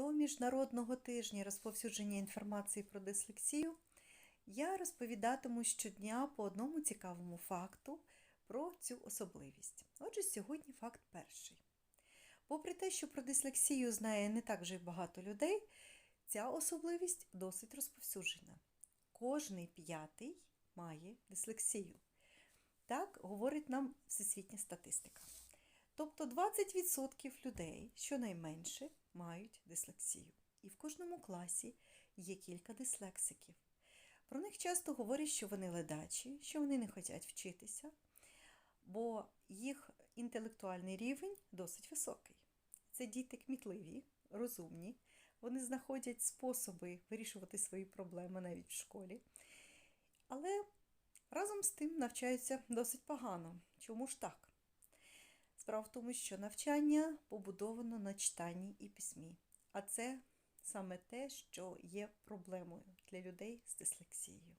до Міжнародного тижня розповсюдження інформації про дислексію я розповідатиму щодня по одному цікавому факту про цю особливість. Отже, сьогодні факт перший. Попри те, що про дислексію знає не так вже й багато людей, ця особливість досить розповсюджена. Кожний п'ятий має дислексію. Так говорить нам всесвітня статистика. Тобто 20% людей, щонайменше, мають дислексію. І в кожному класі є кілька дислексиків. Про них часто говорять, що вони ледачі, що вони не хочуть вчитися, бо їх інтелектуальний рівень досить високий. Це діти кмітливі, розумні, вони знаходять способи вирішувати свої проблеми навіть в школі. Але разом з тим навчаються досить погано. Чому ж так? Справа в тому, що навчання побудовано на читанні і письмі. А це саме те, що є проблемою для людей з дислексією.